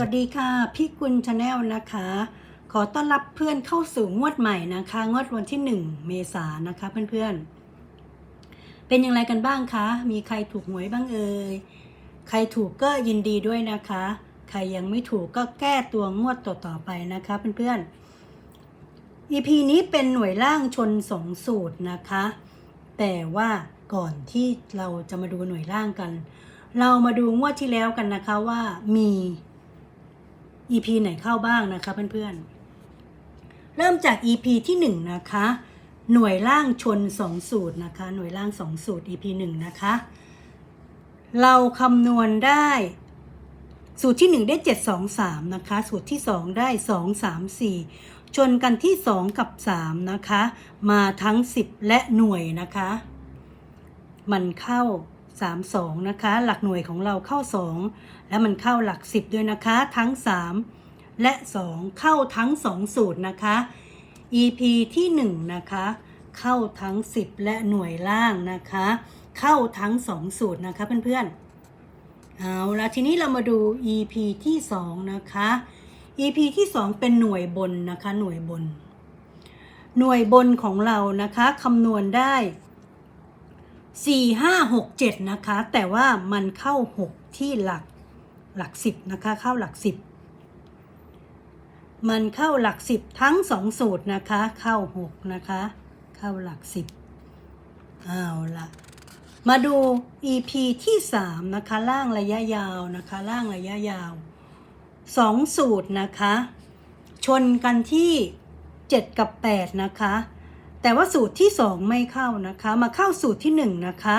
วัสดีค่ะ พี่กุลชาแนลนะคะ ขอต้อนรับเพื่อนเข้าสู่งวดใหม่นะคะ งวดวันที่ 1 เมษายนนะคะเพื่อนๆ เป็นอย่างไรกันบ้างคะ มีใครถูกหวยบ้างเอ่ย ใครถูกก็ยินดีด้วยนะคะ ใครยังไม่ถูกก็แก้ตัวงวดต่อๆไปนะคะเพื่อนๆ EP นี้เป็นหน่วยล่างชนสองสูตรนะคะ แต่ว่าก่อนที่เราจะมาดูหน่วยล่างกัน เรามาดูงวดที่แล้วกันนะคะว่ามี EP ไหนเข้าบ้างนะคะเพื่อนๆ เริ่มจาก EP ที่ 1 นะคะ หน่วยล่างชน 2 สูตรนะคะ หน่วยล่าง 2 สูตร EP 1 นะคะ เราคำนวณได้สูตรที่ 1 ได้ 7 2 3 นะคะ สูตรที่ 2 ได้ 2 3 4 ชนกันที่ 2 กับ 3 นะคะ มาทั้ง 10 และหน่วยนะคะ มันเข้า 3 2นะคะ หลักหน่วยของเราเข้า 2 และมันเข้าหลัก 10 ด้วยนะคะ ทั้ง 3 และ 2 เข้าทั้ง 2 สูตรนะคะ EP ที่ 1 นะคะ เข้าทั้ง 10 และหน่วยล่างนะคะ เข้าทั้ง 2 สูตรนะคะเพื่อนๆเอาละทีนี้เรามาดู EP ที่ 2 นะคะ EP ที่ 2 เป็นหน่วยบนนะคะหน่วยบน หน่วยบนของเรานะคะคำนวณได้ 4 5 6 7 นะคะ แต่ว่ามันเข้า 6 ที่หลักหลัก 10 นะคะ เข้าหลัก 10 มันเข้าหลัก 10 ทั้ง 2 สูตรนะคะ เข้า 6 นะคะ เข้าหลัก 10 เอาละมาดู EP ที่ 3 นะคะ ล่างระยะยาวนะคะ ล่างระยะยาว 2 สูตรนะคะ ชนกันที่ 7 กับ 8 นะคะ แต่ว่าสูตรที่ 2 ไม่เข้านะคะ มาเข้าสูตรที่ 1 นะคะ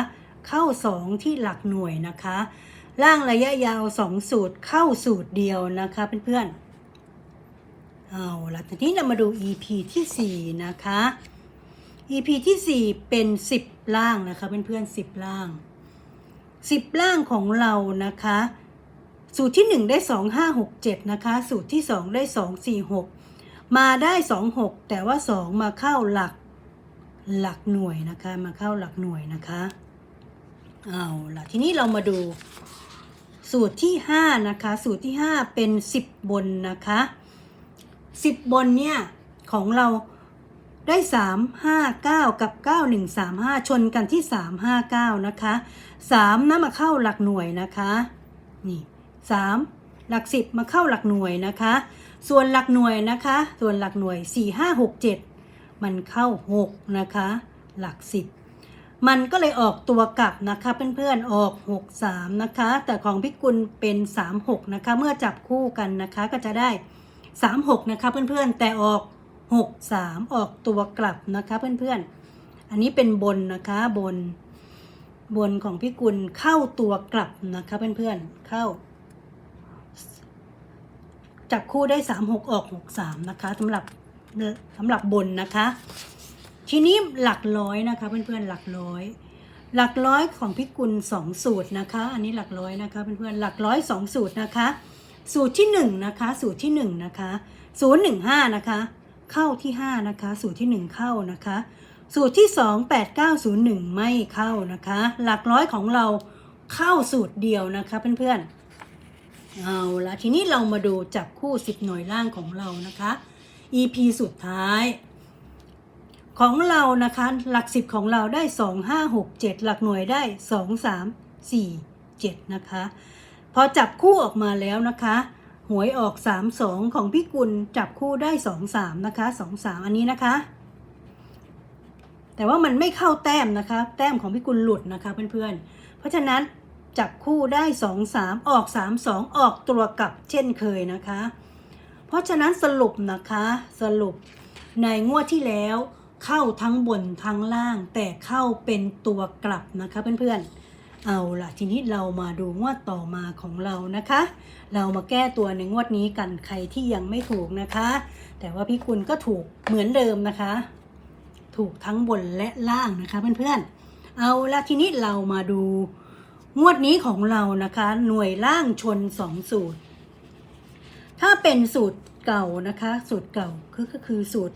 เข้า 2 ที่หลักหน่วยนะคะ ล่างระยะยาว 2 สูตรเข้าสูตรเดียวนะคะเพื่อนๆเอาละทีนี้เรามาดู EP ที่ 4 นะคะ EP ที่ 4 เป็น 10 ล่างนะคะเพื่อนๆ10 ล่าง 10 ล่างของเรานะคะ สูตรที่ 1 ได้ 2 5 6 7 นะคะ สูตรที่ 2 ได้ 2 4 6 มาได้ 2 6 แต่ว่า 2 มาเข้าหลัก หลักหน่วยนะคะมาเข้าหลักหน่วยนะคะเอาล่ะทีนี้เรามาดูสูตรที่5นะคะสูตรที่ 5 เป็น 10 บนนะคะ 10 บนเนี่ยของเราได้ 3 5 9 กับ 9 1 3 5 ชนกันที่ 3 5 9 นะคะ 3นะมาเข้าหลักหน่วยนะคะนี่3หลัก 10 มาเข้าหลักหน่วยนะคะ ส่วนหลักหน่วยนะคะ ส่วนหลักหน่วย 4 5 6 7 มันเข้า 6 นะคะ หลัก 10 มันก็เลยออกตัวกลับนะคะเพื่อนๆออก 6 3 นะคะ แต่ของพิกุลเป็น 3 6 นะคะ เมื่อจับคู่กันนะคะก็จะได้ 3 6 นะคะเพื่อนๆ แต่ออก 6 3 ออกตัวกลับนะคะเพื่อนๆ อันนี้เป็นบนนะคะบน บนของพิกุลเข้าตัวกลับนะคะเพื่อนๆเข้าจับคู่ได้ 3 6 ออก 6 3 นะคะสำหรับ สำหรับบนนะคะ ทีนี้หลักร้อยนะคะ เพื่อนๆหลักร้อย หลักร้อยของพิกุล2สูตรนะคะ อันนี้หลักร้อยนะคะเพื่อนๆหลักร้อย2สูตรนะคะ สูตรที่1นะคะ สูตรที่1นะคะ015นะคะ เข้าที่5นะคะ สูตรที่1เข้านะคะ สูตรที่2 8901ไม่เข้านะคะ หลักร้อยของเราเข้าสูตรเดียวนะคะเพื่อนๆเอาละทีนี้เรามาดูจับคู่10หน่วยล่างของเรานะคะ EP สุดท้าย ของเรานะคะ หลัก10ของเราได้ 2 5 6 7 หลักหน่วยได้ 2 3 4 7 นะคะ พอจับคู่ออกมาแล้วนะคะหวยออก 3 2 ของพี่กุลจับคู่ได้ 2 3 นะคะ 2 3 อันนี้นะคะ แต่ว่ามันไม่เข้าแต้มนะคะ แต้มของพี่กุลหลุดนะคะเพื่อนๆ เพราะฉะนั้นจับคู่ได้ 2 3 ออก 3 2 ออกตัวกลับเช่นเคยนะคะ เพราะฉะนั้นสรุปนะคะสรุปในงวดที่แล้วเข้าทั้งบนทั้งล่าง แต่เข้าเป็นตัวกลับนะคะเพื่อนๆเอาล่ะทีนี้เรามาดูงวดต่อมาของเรานะคะ เรามาแก้ตัวในงวดนี้กันใครที่ยังไม่ถูกนะคะ แต่ว่าพี่คุณก็ถูกเหมือนเดิมนะคะ ถูกทั้งบนและล่างนะคะเพื่อนๆเอาละทีนี้เรามาดูงวดนี้ของเรานะคะ หน่วยล่างชนสองสูตร ถ้าเป็นสูตรเก่านะคะ สูตรเก่าคือก็คือสูตร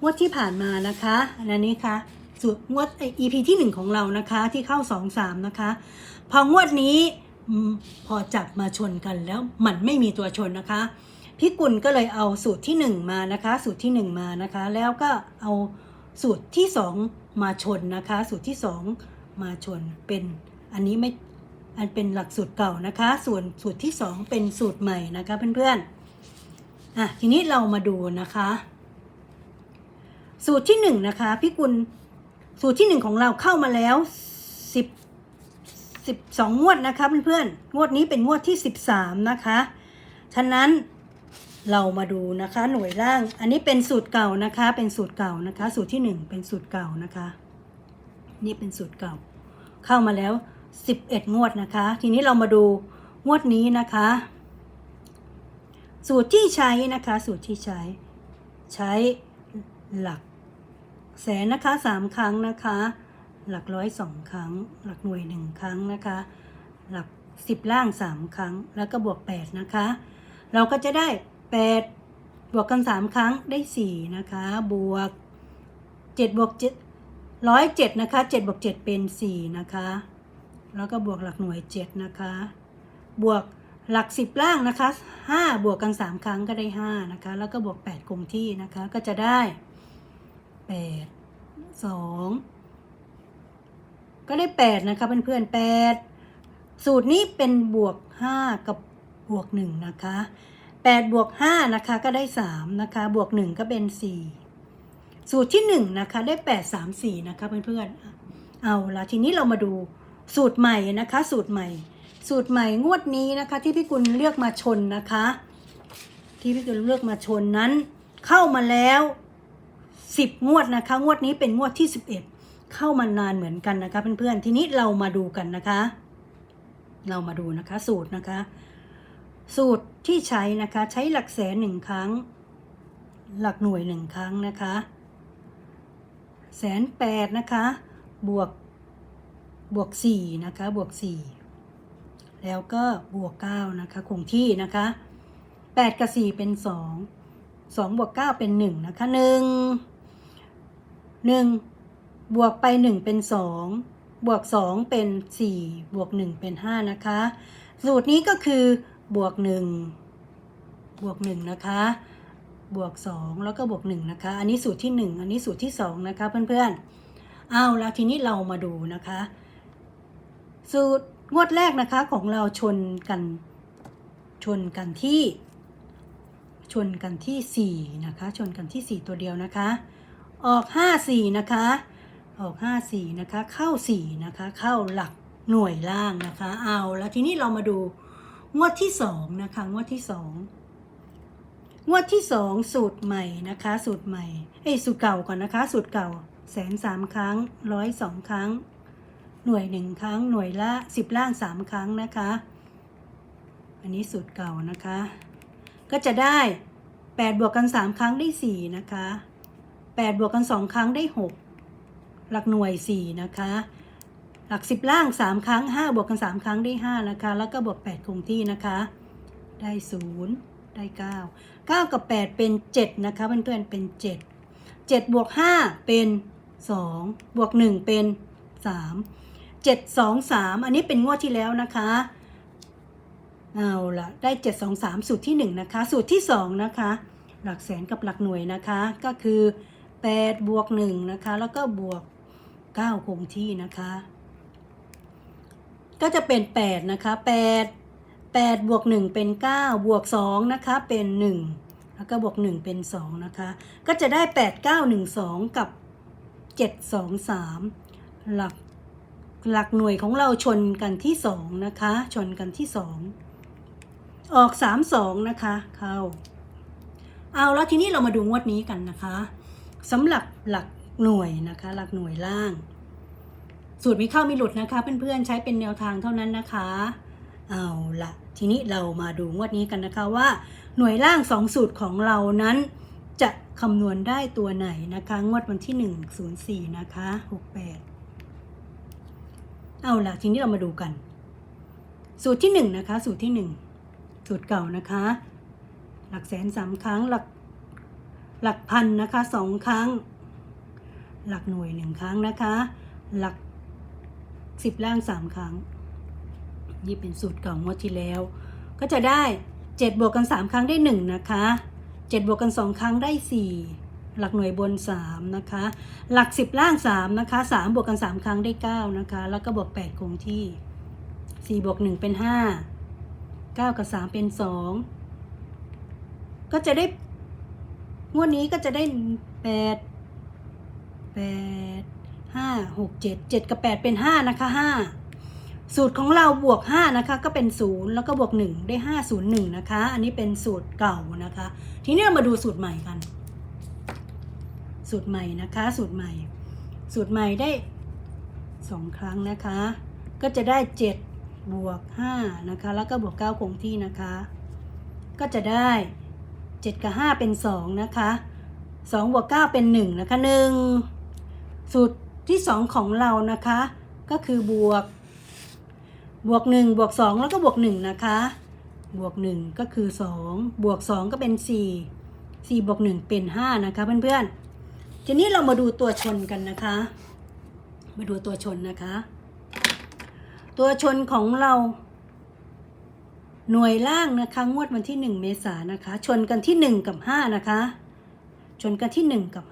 งวดที่ผ่านมานะคะอันนี้ค่ะสูตรงวด EP ที่1ของเรานะคะที่เข้า2 3นะคะ พองวดนี้พอจับมาชนกันแล้วมันไม่มีตัวชนนะคะพี่กุลก็เลยเอาสูตรที่หนึ่งมานะคะ สูตรที่หนึ่งมานะคะ แล้วก็เอาสูตรที่สองมาชนนะคะ สูตรที่สองมาชนเป็นอันนี้ไม่ อันเป็นหลักสูตรเก่านะคะ ส่วนสูตรที่สองเป็นสูตรใหม่นะคะเพื่อนๆอะทีนี้เรามาดูนะคะ สูตรที่หนึ่งนะคะพี่กุลสูตรที่หนึ่งของเราเข้ามาแล้วสิบสิบสองงวดนะคะเพื่อนๆงวดนี้เป็นงวดที่สิบสามนะคะฉะนั้นเรามาดูนะคะหน่วยล่าง อันนี้เป็นสูตรเก่านะคะ เป็นสูตรเก่านะคะ สูตรที่หนึ่งเป็นสูตรเก่านะคะ นี่เป็นสูตรเก่า เข้ามาแล้ว สิบเอ็ดงวดนะคะ ทีนี้เรามาดูงวดนี้นะคะ สูตรที่ใช้นะคะ สูตรที่ใช้ ใช้หลักแสนนะคะสามครั้งนะคะ หลักร้อยสองครั้ง หลักหน่วยหนึ่งครั้งนะคะ หลักสิบล่างสามครั้ง แล้วก็บวกแปดนะคะ เราก็จะได้แปดบวกกันสามครั้งได้สี่นะคะ บวกเจ็ดบวกเจ็ดร้อยเจ็ดนะคะเจ็ดบวกเจ็ดเป็นสี่นะคะ แล้วก็บวกหลักหน่วยเจ็ดนะคะ บวกหลักสิบล่างนะคะห้าบวกกันสามครั้งก็ได้ห้านะคะ แล้วก็บวกแปดคงที่นะคะ ก็จะได้แปดสองก็ได้แปดนะคะเพื่อนๆแปดสูตรนี้เป็นบวกห้ากับบวกหนึ่งนะคะแปดบวกห้านะคะก็ได้สามนะคะ บวกหนึ่งก็เป็นสี่สูตรที่หนึ่งนะคะ ได้แปดสามสี่นะคะเพื่อนๆ เอาละทีนี้เรามาดู สูตรใหม่นะคะ สูตรใหม่ สูตรใหม่งวดนี้นะคะ ที่พี่กุลเลือกมาชนนะคะ ที่พี่กุลเลือกมาชนนั้น เข้ามาแล้วสิบงวดนะคะ งวดนี้เป็นงวดที่สิบเอ็ดเข้ามานานเหมือนกันนะคะ เพื่อนๆทีนี้เรามาดูกันนะคะ เรามาดูนะคะ สูตรนะคะ สูตรที่ใช้นะคะ ใช้หลักแสนหนึ่งครั้ง หลักหน่วยหนึ่งครั้งนะคะแสนแปดนะคะ บวก บวกสี่นะคะ บวกสี่แล้วก็บวกเก้านะคะ คงที่นะคะแปดกับสี่เป็นสองสองบวกเก้าเป็นหนึ่งนะคะหนึ่งหนึ่งบวกไปหนึ่งเป็นสองบวกสองเป็นสี่บวกหนึ่งเป็นห้านะคะ สูตรนี้ก็คือบวกหนึ่งบวกหนึ่งนะคะบวกสองแล้วก็บวกหนึ่งนะคะ อันนี้สูตรที่หนึ่งอันนี้สูตรที่สองนะคะเพื่อนๆ เอาแล้วทีนี้เรามาดูนะคะ สูตรงวดแรกนะคะของเราชนกันชนกันที่ ชนกันที่สี่นะคะ ชนกันที่สี่ตัวเดียวนะคะ ออกห้าสี่นะคะ ออกห้าสี่นะคะ เข้าสี่นะคะ เข้าหลักหน่วยล่างนะคะ เอาแล้วทีนี้เรามาดูงวดที่สองนะคะ งวดที่สองงวดที่สองสูตรใหม่นะคะ สูตรใหม่ เอ้สูตรเก่าก่อนนะคะ สูตรเก่าแสนสามครั้งร้อยสองครั้ง หน่วยหนึ่งครั้ง หน่วยละสิบล่างสามครั้งนะคะ อันนี้สูตรเก่านะคะ ก็จะได้แปดบวกกันสามครั้งได้สี่นะคะแปดบวกกันสองครั้งได้หกหลักหน่วยสี่นะคะ หลักสิบล่างสามครั้งห้าบวกกันสามครั้งได้ห้านะคะ แล้วก็บวกแปดคงที่นะคะ ได้ศูนย์ได้เก้าเก้ากับแปดเป็นเจ็ดนะคะเพื่อนๆเป็นเจ็ดเจ็ดบวกห้าเป็นสองบวกหนึ่งเป็นส เจ็ดสองสามอันนี้เป็นงวดที่แล้วนะคะ เอาละได้เจ็ดสองสามสูตรที่หนึ่งนะคะ สูตรที่สองนะคะ หลักแสนกับหลักหน่วยนะคะ ก็คือแปดบวกหนึ่งนะคะ แล้วก็บวกเก้าคงที่นะคะ ก็จะเป็นแปดนะคะแปดแปดบวกหนึ่งเป็นเก้าบวกสองนะคะเป็นหนึ่งแล้วก็บวกหนึ่งเป็นสองนะคะ ก็จะได้แปดเก้าหนึ่งสองกับเจ็ดสองสามหลัก หลักหน่วยของเราชนกันที่สองนะคะ ชนกันที่สองออกสามสองนะคะ เข้า เอาแล้วทีนี้เรามาดูงวดนี้กันนะคะสำหรับหลักหน่วยนะคะ หลักหน่วยล่าง สูตรมีเข้ามีหลุดนะคะเพื่อนๆใช้เป็นแนวทางเท่านั้นนะคะ เอาละทีนี้เรามาดูงวดนี้กันนะคะว่า หน่วยล่างสองสูตรของเรานั้น จะคำนวณได้ตัวไหนนะคะ งวดวันที่ 1 04 นะคะ 68 เอาละทีนี้เรามาดูกัน สูตรที่1นะคะ สูตรที่ 1 สูตรเก่านะคะ หลักแสนสามครั้งหลักหลักพันนะคะสองครั้ง หลักหน่วยหนึ่งครั้งนะคะ หลักสิบล่างสามครั้ง นี่เป็นสูตรเก่างวดที่แล้ว ก็จะได้7บวกกัน3ครั้งได้1นะคะ7บวกกัน2ครั้งได้4 หลักหน่วยบน 3 นะคะ หลัก 10 ล่าง 3 นะคะ 3 บวกกัน 3 ครั้งได้ 9 นะคะ แล้วก็บวก 8 คงที่ 4 บวก 1 เป็น 5 9 กับ 3 เป็น 2 ก็จะได้ งวดนี้ก็จะได้ 8 8 5 6 7 7 กับ 8 เป็น 5 นะคะ 5สูตรของเราบวก 5 นะคะ ก็เป็น 0 แล้วก็บวก 1 ได้ 5 0 1 นะคะ อันนี้เป็นสูตรเก่านะคะ ทีนี้เรามาดูสูตรใหม่กัน สูตรใหม่นะคะ สูตรใหม่ สูตรใหม่ได้2ครั้งนะคะ ก็จะได้7บวก5นะคะ แล้วก็บวก9คงที่นะคะ ก็จะได้7กับ5เป็น2นะคะ2บวก9เป็น1นะคะ1สูตรที่2ของเรานะคะ ก็คือบวก บวก1บวก2แล้วก็บวก1นะคะบวก1ก็คือ2บวก2ก็เป็น4 4บวก1เป็น5นะคะเพื่อนๆ ทีนี้เรามาดูตัวชนกันนะคะ มาดูตัวชนนะคะ ตัวชนของเรา หน่วยล่างนะคะ งวดวันที่ 1 เมษายนนะคะ ชนกันที่ 1 กับ 5 นะคะ ชนกันที่ 1 กับ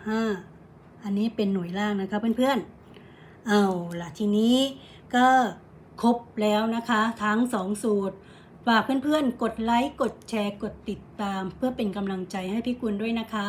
5 อันนี้เป็นหน่วยล่างนะคะเพื่อนๆ เอาล่ะทีนี้ก็ครบแล้วนะคะ ทั้ง 2 สูตรฝากเพื่อนๆ กดไลค์ กดแชร์ กดติดตาม เพื่อเป็นกำลังใจให้พี่กุลด้วยนะคะ